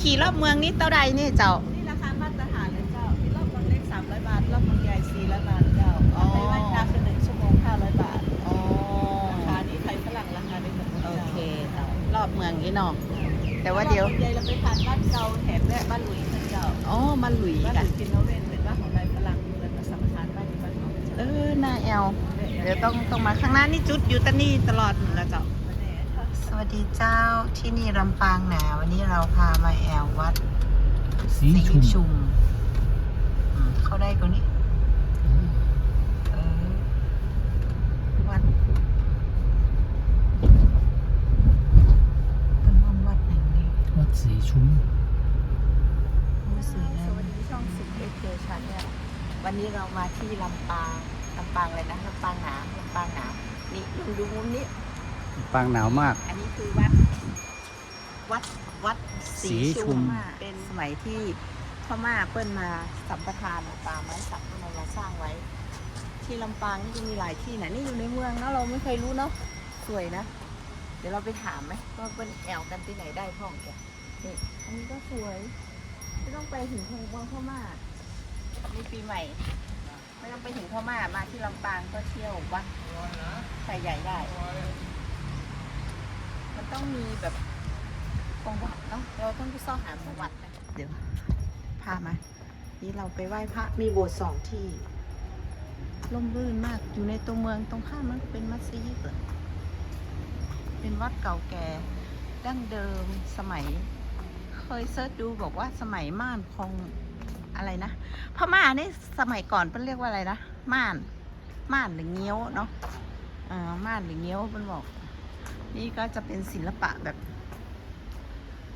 ขี่รอบเมืองนี่เท่าใดนี่เจ้า นี่ราคามาตรฐานเลยเจ้ามีรอบเมืองเล็ก300บาท รอบเมืองใหญ่400บาทเจ้าอ๋อ ไปไหว้พระคือหนึ่งชั่วโมง500บาท อ๋อ ราคานี้ไทยฝรั่งราคาเดียวกันหมดโอเจ้าเคเจ้ารอบเมืองนี่เนาะแต่ว่าเดี๋ยวรอบมืองใหญ่เราไปทานบ้านเก่าแถมแวะบ้านหลุยส์นะเจ้า อ๋อมาหลุยบ้านหกัลุนยส์ฟินโนเวนเป็นบ้านของนายฝรั่งเงินมาสัมปทานบ้านที่บ้านของเอเจ้าอหน้าแอล เดี๋ยวต้องต้องมาข้างหน้านี่จุดอยู่ตะนี่ตลอดเหรอเจ้ามาแน่ค่ะส วัสดีเจ้าที่นี่ลำปางหนาวันนี้เราพามาแอลวัดสีศรีชุมชุมอืมเข้าได้กว่านี้เออวัดเป็นห้องวัดแห่งนี้วัดสีชุมโอ้สวยสงามวัสดีช่องสิบเอ็ดเจชันเนี่ยวันนี้เรามาที่ลำปางลำปางเลยนะลำปางหนาวลำปางหนาวนี่ดูดูมุมนี้ปางหนาวมาก อันนี้คือ วัดวัดวัดศรีศรีชุชุม มเป็นสมัยที่พม่าเปิ้นมาสัมปทานป่าไม้สักที่เรามาสร้างไว้ ที่ลำปางนี่จะมีหลายที่นะนี่อยู่ในเมืองเนาะเราไม่เคยรู้เนาะสวยนะ เดี๋ยวเราไปถามไหมว่าเปิ้นแอวกันที่ไหนได้พ่องแกนี่อันนี้ก็สวยไม่ต้องไปถึงเมืองพม่านี่ปีใหม่ ไม่ต้องไปถึงพม่ามาที่ลำปางก็เที่ยววัดไทยใหญ่ได้ มันต้องมีแบบ ประวัติเนาะเราต้องไปซ่อหาประวัตินะเดี๋ยวพามานี่เราไปไหว้พระมีโบสถ์สองที่ร่มรื่นมากอยู่ในตัวเมืองตรงข้ามมันเป็นมัสยิดเลยเป็นวัดเก่าแก่ดั้งเดิมสมัย เคยเซิร์ชดูบอกว่าสมัยม่านคงอะไรนะพม่านี่สมัยก่อนเป็นเรียกว่าอะไรนะม่านม่านหรือเงี้ยวเนาะอ่าม่านหรือเงี้ยวเป็นบอก นี่ก็จะเป็นศิลปะแบบ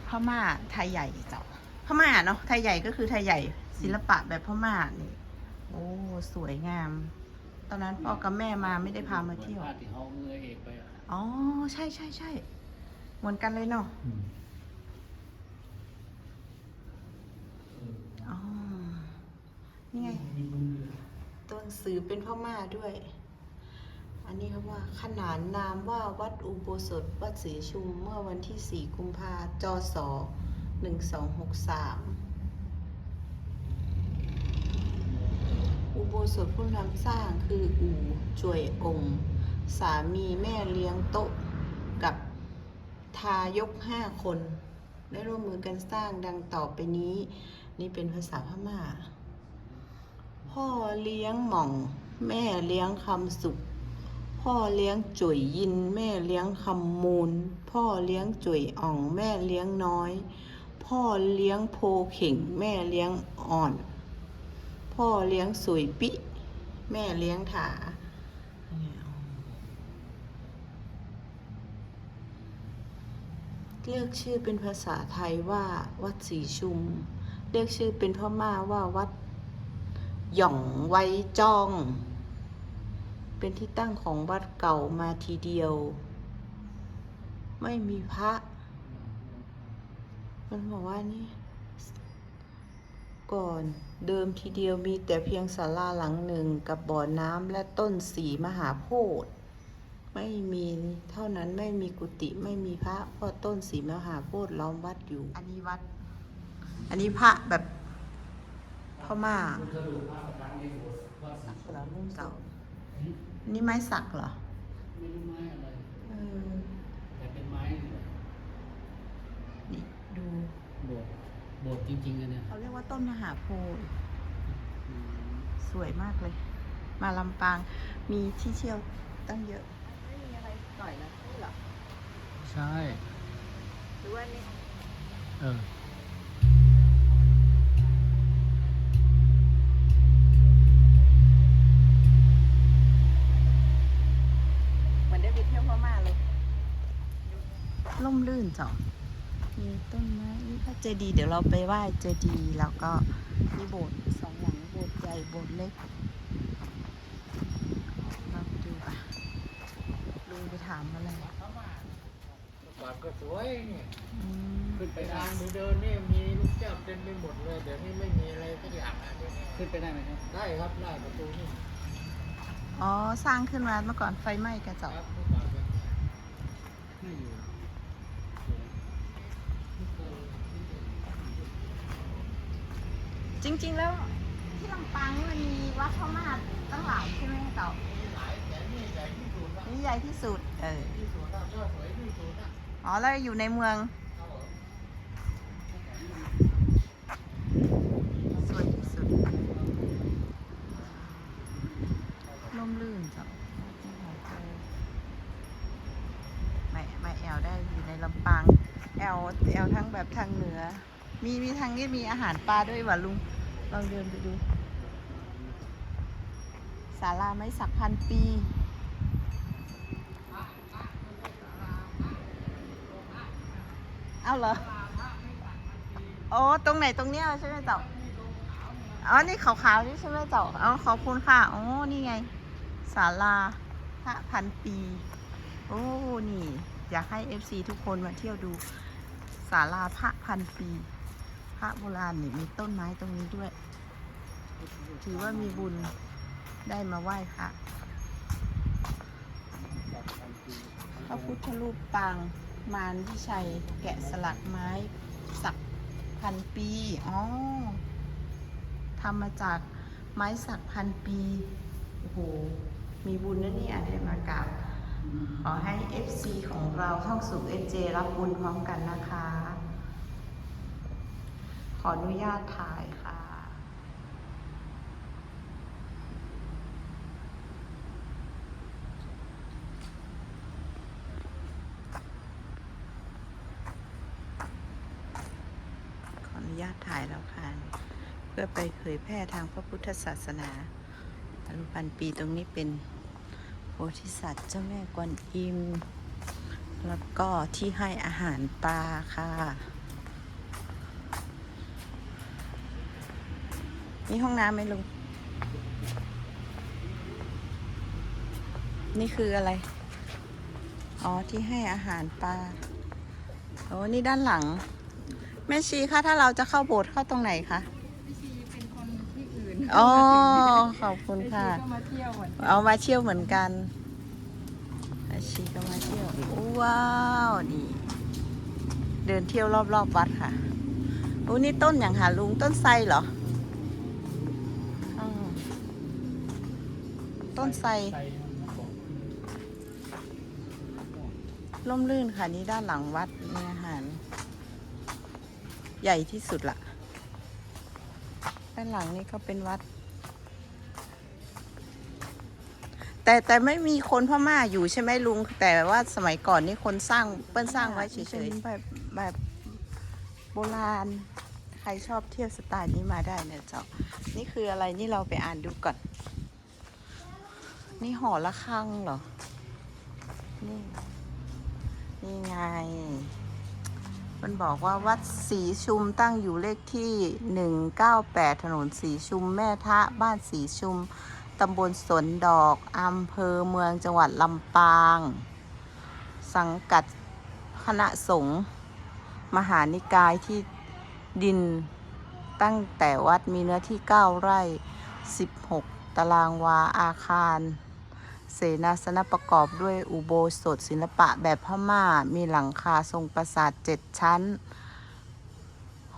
พม่าไทยใหญ่เจ้าพม่าเนาะไทยใหญ่ก็คือไทยใหญ่ศิลปะแบบพม่านี่โอ้สวยงาม ตอนนั้นพ่อกับแม่มาไม่ได้พามาเที่ยวที่เขาเงยเอกไปอ๋อใช่ใช่ใช่เหมือนกันเลยเนาะอ๋อนี่ไง ตัวหนังสือเป็นพม่าด้วย อันนี้เขาว่าขนานนามว่าวัดอุโบสถวัดศรีชุมเมื่อวันที่ 4 กุมภาจศ1263 อุโบสถผู้นำสร้างคืออู่จวยองค์ สามีแม่เลี้ยงโต๊ะกับทายกห้าคน ได้ร่วมมือกันสร้างดังต่อไปนี้ นี่เป็นภาษาพม่า พ่อเลี้ยงหม่อง แม่เลี้ยงคำสุข พ่อเลี้ยงจุ๋ยยิน แม่เลี้ยงคำมูล พ่อเลี้ยงจุ๋ยอ่องแม่เลี้ยงน้อย พ่อเลี้ยงโพเข่ง แม่เลี้ยงอ่อน พ่อเลี้ยงสุยปิ แม่เลี้ยงถาเรียกชื่อเป็นภาษาไทยว่า วัดศรีชุม เรียกชื่อเป็นพม่าว่าวัดหย่องไว้จ้อง เป็นที่ตั้งของวัดเก่ามาทีเดียว ไม่มีพระ มันบอกว่านี่ ก่อนเดิมทีเดียวมีแต่เพียงศาลาหลังหนึ่งกับบ่อน้ำและต้นสีมหาโพธิ์ไม่มีเท่านั้นไม่มีกุฏิไม่มีพระเพราะต้นสีมหาโพธิ์ล้อมวัดอยู่ อันนี้วัด อันนี้พระแบบพม่ามันกระดูกภามเหรอรุ่นเก่า นนี่ไม้สักเหรอ ไม่รู้ไม้อะไรเออ แต่เป็นไม้นี่แหละนี่ดู โบสถ์โบสถ์จริงๆอะเนี่ยเขาเรียกว่าต้นมหาโพธิ์อืมสวยมากเลย มาลำปางมีที่เที่ยวตั้งเยอะ ไม่มีอะไรหน่อยนะนี่เหรอ ใช่ หรือว่านี่ เออ เหมือนได้ไปเที่ยวพม่าเลย ล่มลื่นจ้ะมีต้นไม้นี่พระเจดีย์เดี๋ยวเราไปไหว้เจดีย์แล้วก็มีโบสถ์สองหลังโบสถ์ใหญ่โบสถ์เล็กเราไปดูอะลุงไปถามอะไรบัตรก็สวยเนี่ยอืมขึ้นไปทางดูเดินนี่มีลูกแก้วเต็มไปหมดเลยเดี๋ยวนี้ไม่มีอะไรสักอย่างอะเดี๋ยวนี้ขึ้นไปได้ไหมครับได้ครับได้ประตูนี่อ๋อสร้างขึ้นมาเมื่อก่อนไฟไหม้กระเจคก รับเมื่อก่อนเป็น ไม่อยู่ จริง ๆ แล้วที่ลำปางนี่มันมีวัดพม่าตั้งหลายใช่ไหมเต่ามีหลายแต่นี่ใหญ่ที่สุดละนี่ใหญ่ที่สุด เออที่สุดละก็สวยที่สุดละอ๋อแล้วอยู่ในเมืองครับผมสวยที่สุดร่มรื่นจ้ะไม่ไม่แอลได้อยู่ในลำปางแอลแอลทั้งแบบทางเหนือ มีมีทางนี้มีอาหารปลาด้วยว่ะลุง ลองเดินไปดูศาลาไม้สักพันปี เอาเหรอโอ้ตรงไหนตรงเนี้ยใช่ไหมเจ้าอ๋อ นี่ขาวๆนี่ใช่ไหมเจ้าอ๋อขอบคุณค่ะ อ๋อ นี่ไงศาลาพระพันปี โอ้ นี่ อยากให้ FC ทุกคนมาเที่ยวดูศาลาพระพันปี พระโบราณนี่มีต้นไม้ตรงนี้ด้วย ถือว่ามีบุญได้มาไหว้พระพระพุทธรูปปางมารวิชัย แกะสลักไม้สักพันปีอ๋อทำมาจากไม้สักพันปี โอ้โห มีบุญนะเนี่ยได้มากราบขอให้ FC ของเราท่องสุข FJ รับบุญพร้อมกันนะคะ ออนุญาตถ่ายค่ะ ขออนุญาตถ่ายแล้วค่ะ เพื่อไปเผยแพร่ทางพระพุทธศาสนาอนุพันปีตรงนี้เป็นโพธิสัตว์เจ้าแม่กวนอิม แล้วก็ที่ให้อาหารปลาค่ะ มีห้องน้ำไหมลุง นี่คืออะไร อ๋อ ที่ให้อาหารปลา โอ้นี่ด้านหลัง แม่ชีคะถ้าเราจะเข้าโบสถ์เข้าตรงไหนคะ พี่ชีเป็นคนที่อื่นอ๋อ ขอบคุณพี่ชีค่ะก็มาเที่ยวเหมือนกันเอามาเที่ยวเหมือนกันแม่ชีก็มาเที่ยว ว้าว นี่ เดินเที่ยวรอบๆบวัดค่ะโอ้นี่ต้นอย่างหาลุงต้นไทรเหรออ ต้นไทรใส่น้ำบอกร่มรื่นค่ะนี่ด้านหลังวัดมีอาหาร ใหญ่ที่สุดละด้านหลังนี่ก็เป็นวัด แต่แต่ไม่มีคนพม่าอยู่ใช่ไหมลุง แต่ว่าสมัยก่อนนี่คนสร้างเปิ้นสร้างไว้เฉยๆแบบแบบโบราณ ใครชอบเที่ยวสไตล์นี้มาได้เนี่ยเจ้า นี่คืออะไรนี่เราไปอ่านดูก่อน นี่หอละฆังเหรอ นี่ นี่ไง มันบอกว่าวัดศรีชุมตั้งอยู่เลขที่ 198 ถนนศรีชุมแม่ทะ บ้านศรีชุม ตำบลสวนดอก อำเภอเมืองจังหวัดลำปาง สังกัดคณะสงฆ์มหานิกายที่ดินตั้งแต่วัดมีเนื้อที่ 9 ไร่ 16 ตารางวาอาคาร เสนาสนะประกอบด้วยอุโบสถศิลปะแบบพม่า มีหลังคาทรงปราสาทเจ็ดชั้น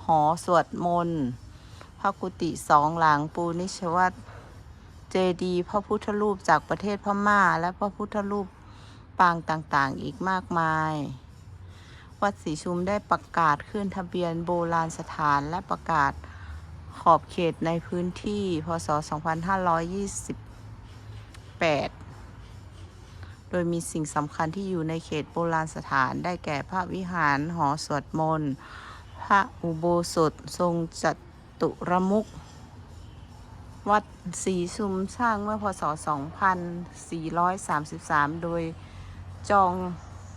หอสวดมนต์พระกุฏิสองหลังปูนิชวัตเจดีพระพุทธรูปจากประเทศพม่า และพระพุทธรูปปางต่างๆ อีกมากมาย วัดศรีชุมได้ประกาศขึ้นทะเบียนโบราณสถานและประกาศขอบเขตในพื้นที่ พศ 2528 โดยมีสิ่งสำคัญที่อยู่ในเขตโบราณสถานได้แก่พระวิหารหอสวดมนต์พระอุโบสถทรงจัตุรมุกวัดศรีชุมสร้างเมื่อพศ 2433 โดยจอง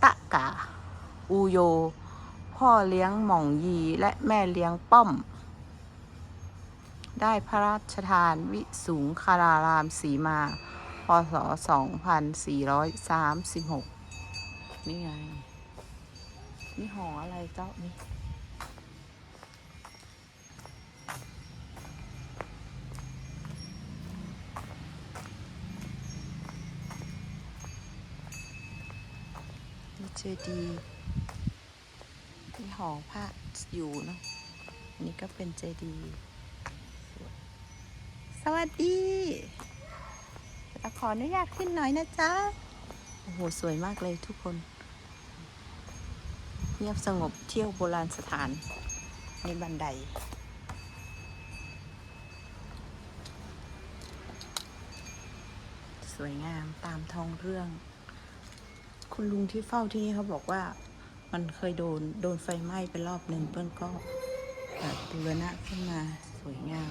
ตะกะอูโย พ่อเลี้ยงหม่องยีและแม่เลี้ยงป้อม ได้พระราชทานวิสูงคารารามสีมา พศ 2436 นี่ไง นี่หออะไรเจ้านี่มีเจดีย์มีหอพระอยู่เนาะอันนี้ก็เป็นเจดีย์สวัสดี ขออนุญาตขึ้นหน่อยนะจ๊ะ โอ้โห สวยมากเลยทุกคน เงียบสงบเที่ยวโบราณสถานในบันได สวยงามตามท้องเรื่อง คุณลุงที่เฝ้าที่นี่เขาบอกว่า มันเคยโดนโดนไฟไหม้ไปรอบหนึ่งเปิ้ลก็แบบบูรณะขึ้นมาสวยงาม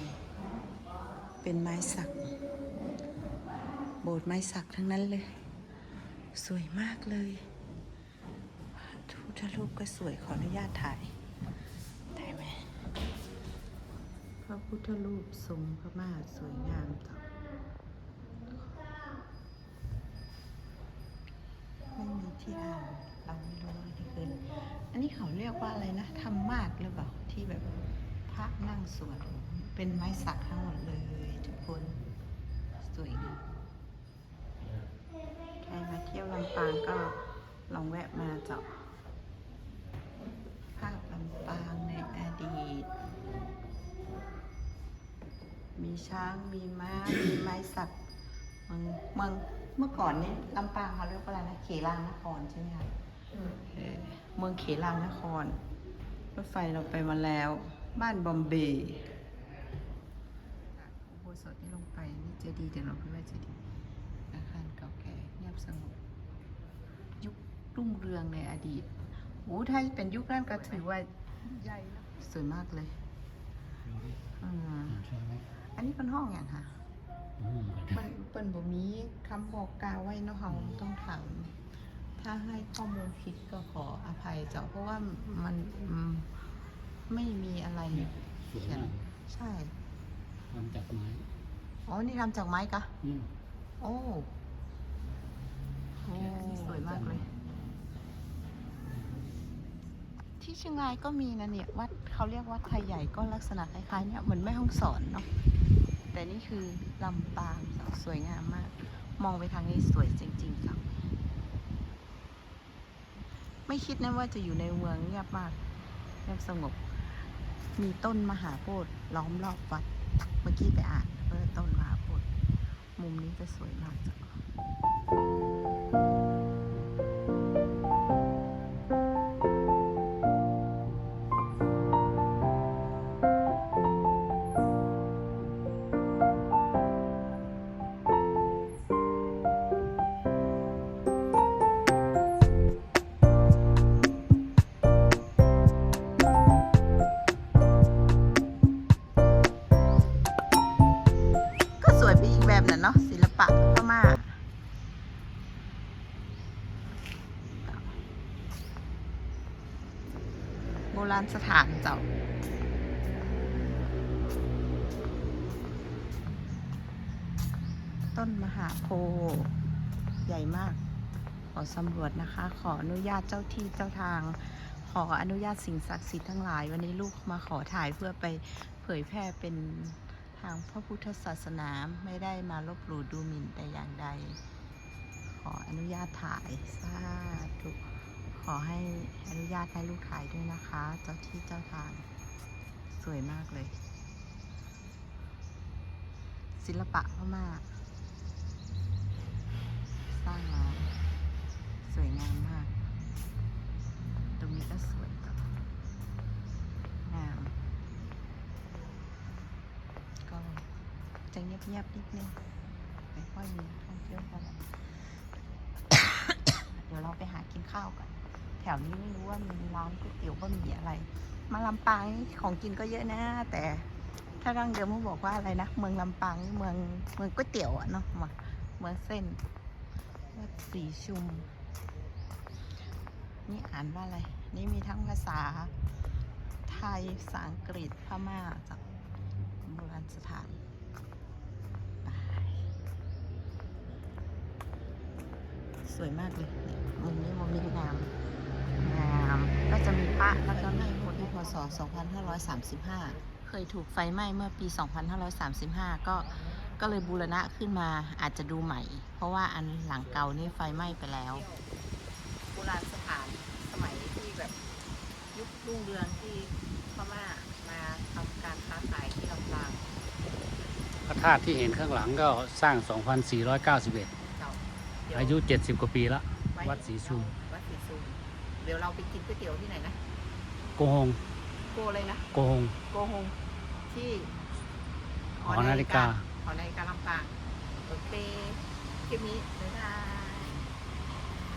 เป็นไม้สัก โบสถ์ไม้สักทั้งนั้นเลย สวยมากเลยพุทธรูปก็สวยขออนุญาตถ่ายถ่ายไหมพระพุทธรูปทรงพระมาสวยงามต่อไม่มีที่อ่านเราไม่รู้ว่าที่คืออันนี้เขาเรียกว่าอะไรนะธรรมาสหรือเปล่าที่แบบพระนั่งสวดเป็นไม้สักทั้งหมดเลยทุกคนสวยงามใครมาเที่ยวลำ ปางก็ลองแวะมาเจาะภาพลำปางในอดีต มีช้างมีม้า มีไม้สักเมืองเมืองเมื่อก่อนนี้ลำปางเขาเรียกว่าอะไรนะเขลางนครใช่ไหมคะเออเมืองเขลางนคร รถไฟเราไปมาแล้ว บ้านบอมเบย์อุโบสถนี่ลงไปนี่เจดีย์เดี๋ยวเราไปไหว้เจดีย์อาคารเก่าแก่เงียบสงบ รุ่งเรืองในอดีตโอ้ถ้าเป็นยุคนั้นก็ถือว่าใหญ่นะสวยมากเลยดูดิอืมใช่ไหมอันนี้เป็นห้องอย่างค่ะอืมเปิ้นเปิ้นบ่มีคำบอกกล่าวไว้เนาะเฮาต้องถามถ้าให้ข้อมูลผิดก็ขออภัยเจ้าเพราะว่ามันอืมไม่มีอะไรสวยเขียนมากใช่ทำจากไม้อ๋อนี่ทำจากไม้กะอืมโอ้โอ้สวยมากเลย ที่เชียงรายก็มีนะเนี่ยวัดเขาเรียกวัดไทยใหญ่ก็ลักษณะคล้ายๆเนี่ยเหมือนแม่ห้องสอนเนาะแต่นี่คือลำปางสวยงามมาก มองไปทางนี้สวยจริงๆจ้ะไม่คิดนะว่าจะอยู่ในเมืองเงียบมากเงียบสงบ มีต้นมหาโพธิ์ล้อมรอบวัด เมื่อกี้ไปอ่านเออต้นมหาโพธิ์มุมนี้จะสวยมากจ้ะ ปะพม่าโบราณสถานเจ้าต้นมหาโพธิ์ใหญ่มาก ขอสำรวจนะคะ ขออนุญาตเจ้าที่เจ้าทาง ขออนุญาตสิ่งศักดิ์สิทธิ์ทั้งหลาย วันนี้ลูกมาขอถ่ายเพื่อไปเผยแพร่เป็น ทางพระพุทธศาสนาไม่ได้มาลบหลู่ดูหมิ่นแต่อย่างใด ขออนุญาตถ่ายสาธุขอให้อนุญาตให้ลูกถ่ายด้วยนะคะ เจ้าที่เจ้าทาง สวยมากเลย ศิลปะพม่าสร้างมาสวยงามมาก ตรงนี้ก็สวยต่องาม ก็จะเงียบๆนิดนึงไม่ค่อยมีท่องเที่ยวเท่าไหร่เดี๋ยวเราไปหากินข้าวกันแถวนี้ไม่รู้ว่ามีร้านก๋วยเตี๋ยวบะหมี่อะไร มาลำปางนี่ของกินก็เยอะนะ แต่ถ้าดั้งเดิมเขาบอกว่าอะไรนะเมืองลำปางเมืองเมืองก๋วยเตี๋ยวอะเนาะมาเมืองเส้นวัดสีชุม นี่อ่านว่าอะไร นี่มีทั้งภาษาไทยภาษาอังกฤษพม่าจาก ณสถานไปสวยมากเลยเนี่ยมุมนี้มุมนี้งามงามก็จะมีพระแล้วก็มีคนที่พศ 2535 เคยถูกไฟไหม้เมื่อปี 2535 ก็ก็เลยบูรณะขึ้นมาอาจจะดูใหม่ เพราะว่าอันหลังเก่านี่ไฟไหม้ไปแล้ว โบราณสถานสมัยที่แบบยุครุ่งเรืองที่พม่ามาทำการค้าขายที่ลำปาง พัฒ ธาตุที่เห็นข้างหลังก็สร้าง 2491เจ้าเดี๋วอายุ 70 กว่าปีละไวัดศรีชุมวัดศรีชุมเดี๋ยวเราไปกินก๋วยเตี๋ยวที่ไหนนะโกหงโกเลยนะโกหงโกฮงที่หอนาฬิกาหอนาฬิกาลำปางโอเคคลิปนี้บ๊ายบาย